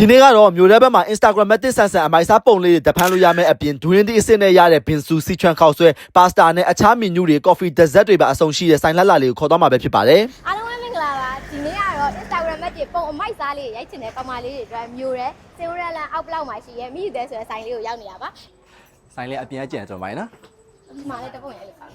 ဒီနေ့ကတော့မြို့ထဲဘက်မှာ Instagrammatic ဆန်ဆန်အမိုက်စားပုံလေးတွေတဖန်လို့ရမယ့်အပြင်ဒွင်းဒီအစ်စ်နဲ့ရတဲ့ဘင်ဆူစီချွန်ခောက်ဆွဲပါစတာနဲ့အခြားမီနူတွေကော်ဖီဒဇက်တွေပါအဆုံရှိတဲ့ဆိုင်လက်လာလေးကိုခေါ်သွားမှာပဲဖြစ်ပါတယ်အားလုံးပဲမင်္ဂလာပါဒီနေ့ကတော့ Instagram မှာပုံအမိုက်စားလေးရိုက်ချင်တဲ့ကောင်မလေးတွေအတွက်မျိုးရဲစေဝရလန်အောက်ဘလောက်မှာရှိရဲမိယူတဲ့ဆိုတဲ့ဆိုင်လေးကိုရောက်နေတာပါဆိုင်လေးအပြင်အကျန်ကျွန်တော်ပါနော်ဒီမှာလည်းတပုံရိုက်လို့ပါ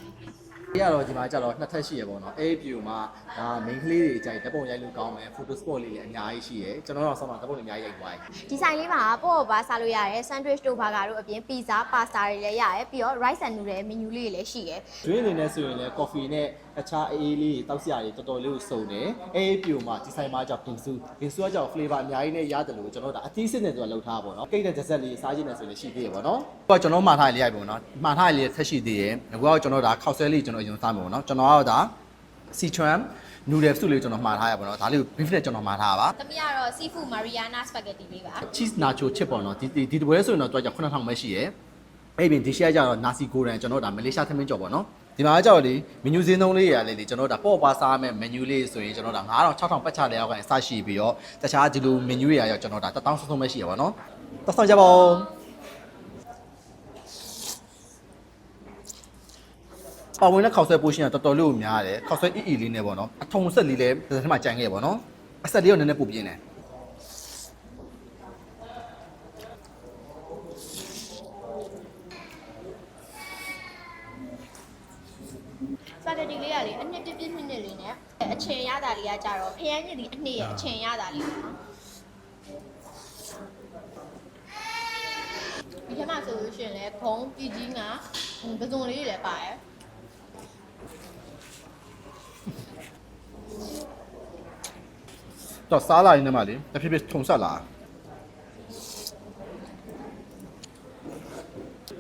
ဒီကတော့ဒီမှာကျတော့နှစ်ထပ်ရှိရပေါ့နော်အဲ့ဒီ view မှာဒါ main ကလေးတွေအကြိုက်ဓာတ်ပုံရိုက်လို့ကောင်းမယ် photo spot လေးလည်းအများကြီးရှိရကျွန်တော်တို့ဆောင်းမှာဓာတ်ပုံတွေအများကြီးရိုက်သွားပြီဒီဆိုင်လေးမှာပေါ့ပေါ့ပါစားလို့ရတယ် sandwich တို့ဘာကာတို့အပြင် pizza pasta တွေလည်းရတယ်ပြီးတော့ rice and noodle menu လေးတွေလည်းရှိရဲဒွင်းအနေနဲ့ဆိုရင်လည်း coffee နဲ့အခြားအေးအေးလေးတွေတောက်စရာတွေတော်တော်လေးကိုစုံတယ်အဲ့ဒီ view မှာဒီဆိုင်မှာကြောင့်ဘင်ဆူဘင်ဆူကကြောင့် flavor အများကြီးနဲ့ရတယ်လို့ကျွန်တော်တို့ဒါအသီးစစ်နဲ့ဆိုတာလောက်ထားပါတော့ကိတ်တဲ့ dessert လေးစားခြင်းနဲ့ဆိုရင်ရှိသေးရပါတော့တော့ကျွန်တော်မှားထားရလေးရိုက်ပါတော့မှားထားရလေးဆက်ရှိသေးတယ်ငါကကျွန်တော်ဒါခောက်ဆွဲလေးကျွန်တော်အရင်စားမှာပေါ့နော်ကျွန်တော်ကတော့ဒါစီချွမ်နူဒယ်စုလေးကျွန်တော်မှားထားရပါတော့ဒါလေးကို beef နဲ့ကျွန်တော်မှားထားပါသမီးကတော့ seafood mariana spaghetti လေးပါ cheese nacho chip ပေါ့နော်ဒီဒီဒီတပွဲဆိုရင်တော့တွားကြ9000ပဲရှိရယ်အဲ့ပြင်ဒီရှက်ကြတော့ nasi goreng ကျွန်တော်ဒါမလေးရှားသမင်းကြော်ပေါ့နော်ဒီမှာကြောက်လေမနူးစင်းသုံးလေးရလေးလေကျွန်တော်ဒါပေါ့ပါစားမဲ့ menu လေးဆိုရင်ကျွန်တော်ဒါ9000 6000ပတ်ချတဲ့ရောက်ကနေစရှိပြီးတော့တခြားဒီလို menu တွေရရောက်ကျွန်တော်ဒါ1000ဆုံးဆုံးပဲရှိရပါတော့တက်ဆောင်ကြပါဦး ပဝင်နဲ့ခောက်ဆွဲပိုးရှင်ကတော်တော်လေးကိုများတယ်ခောက်ဆွဲအီအီလေးနဲ့ပေါ့နော်အထုံဆက်လေးလည်းတစ်စက်ထဲမှာကြံခဲ့ပေါ့နော်အဆက်လေးကနည်းနည်းပိုပြင်းတယ်စပါဂက်တီလေးကလေအနှစ်ပြည့်ပြည့်နှစ်နှစ်လေးနဲ့အချင်ရတာလေးကကြတော့ဖျန်းညစ်ဒီအနှစ်ရဲ့အချင်ရတာလေးပေါ့နော်ဒီထက်မှဆိုလို့ရှိရင်လည်းဘုံပြည်ကြီးကပစုံလေးတွေလည်းပါတယ် တော့စားလာရင်းနဲ့မှလေတဖြည်းဖြည်းထုံဆက်လာ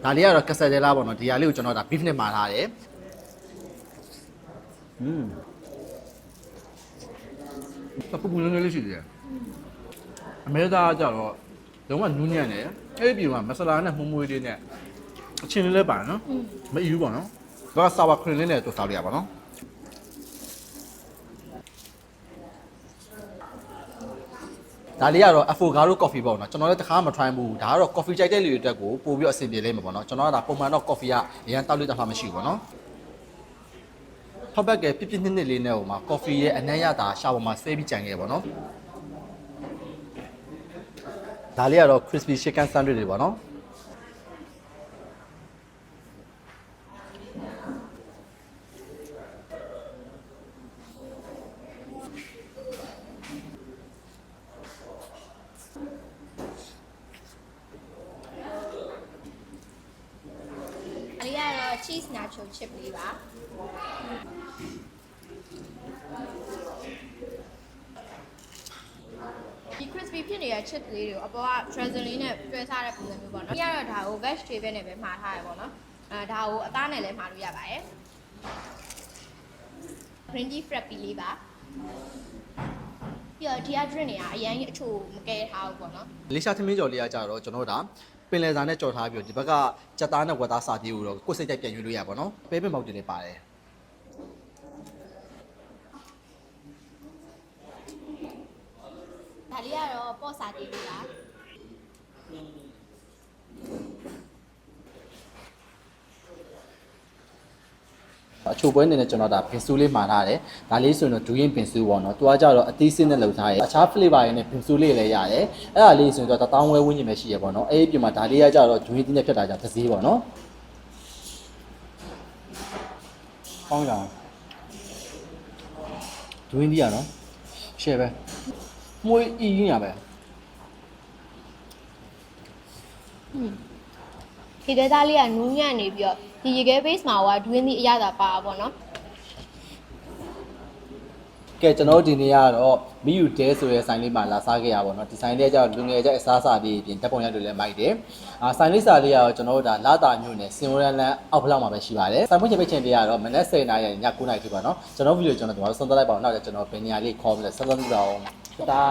ဒါလေးကတော့ကက်ဆက်တဲလာပေါ့နော်ဒီဟာလေးကိုကျွန်တော်ဒါ beef နဲ့မှာထားတယ်อืมပပူပူလေးလေးရှိတယ်အမေသားကကြတော့လုံးဝနူးညံ့တယ်အဲ့ဒီပြင်မှာမဆလာနဲ့မှုမွေးလေးနဲ့အချင်းလေးလည်းပါနော်မအီးဘူးပေါ့နော်ဒါကဆာဝါခရင်လေးနဲ့တူစားလို့ရပါနော် ဒါလေးကတော့ avocado coffee ပေါ့နော်ကျွန်တော်လည်းတစ်ခါမှမ try ဘူးဒါကတော့ coffee ကြိုက်တဲ့လူတွေအတွက်ကိုပို့ပြီးတော့အဆင်ပြေလိမ့်မှာပေါ့နော်ကျွန်တော်ကဒါပုံမှန်တော့ coffee ကအရင်တောက်လို့တခါမရှိဘူးပေါ့နော်ထောက်ဘက်ကပြပြနစ်နစ်လေးနဲ့ဟိုမှာ coffee ရဲ့အနက်ရတာရှာပေါ်မှာဆွဲပြီးကြံခဲ့ပေါ့နော်ဒါလေးကတော့ crispy chicken sandwich တွေပေါ့နော် အလေးကတော့ cheese nacho chip လေးပါဒီ crispy ဖြစ်နေတဲ့ chip လေးတွေကိုအပေါ်က drizzle လေးနဲ့တွဲစားတဲ့ပုံစံမျိုးပေါ့နော်။ဒီကတော့ဒါကို vegetable နဲ့ပဲမှားထားရပေါ့နော်။အဲဒါကိုအသားနဲ့လည်းမှားလို့ရပါတယ်။ green tea frappe လေးပါ။ပြီးတော့ဒီက drink တွေကအရင်အချို့မကဲထားဘူးပေါ့နော်။လေးရှားသမင်းကြော်လေးကကြတော့ကျွန်တော်တို့ဒါ ပင်လယ်စာနဲ့ကြော်ထားပြီးတော့ဒီဘက်ကကြက်သားနဲ့ဝက်သားစာပြေးကိုတော့ကိုယ်စိတ်ကြိုက်ပြန်ရွေးလို့ရပါတော့ပဲပင်ပေါက်တွေလည်းပါတယ်ဒါလေးကတော့ပေါ့စာတီလေးပါ အချိုပွဲအနေနဲ့ကျွန်တော်ဒါပင်စူးလေးမှာထားတယ်ဒါလေးဆိုရင်တော့ဒူးရင်ပင်စူးပေါ့နော်သူကကြတော့အသီးစင်းနဲ့လှုပ်ထားတယ်အခြား flavor တွေနဲ့ပင်စူးလေးလည်းရတယ်အဲ့ဒါလေးဆိုရင်တော့တပေါင်းဝဲဝင်းကျင်ပဲရှိရပေါ့နော်အဲ့ဒီပြင်မှာဒါလေးကကြတော့ဒူးရင်တင်းနဲ့ဖြစ်တာကြောင့်တစ်စည်းပေါ့နော်ပေါင်းရအောင်ဒူးရင်တီးရနော်ရှယ်ပဲမွေးအီးရပဲဒီဒေတာလေးကနူးညံ့နေပြီးတော့ ဒီရေခဲ base မှာကဒွင်းသီးအရသာပါတာပေါ့နော် ကဲကျွန်တော်တို့ဒီနေ့ကတော့မီယူတဲဆိုတဲ့ဆိုင်လေးမှာလာစားခဲ့ရပါတော့เนาะဒီဆိုင်လေးကကြောက်လူငယ်ကျအစားအစာလေးပြင်ဓာတ်ပုံရိုက်လို့လည်းမိုက်တယ်အာဆိုင်လေးစာလေးကတော့ကျွန်တော်တို့ဒါလာတာမြို့နယ်စင်ဝရန်လန်အောက်ဖလောက်မှာပဲရှိပါတယ်ဆိုင်ဖွင့်ချိန်ပိတ်ချိန်လေးကတော့မနက်10:00နာရီည9:00နာရီထိပါเนาะကျွန်တော်ဗီဒီယိုကျွန်တော်တို့ဆုံးသက်လိုက်ပါအောင်နောက်ကျကျွန်တော်ဘယ်နေရာလေးခေါ်မလဲဆက်သွယ်ပြီးပါအောင်တာ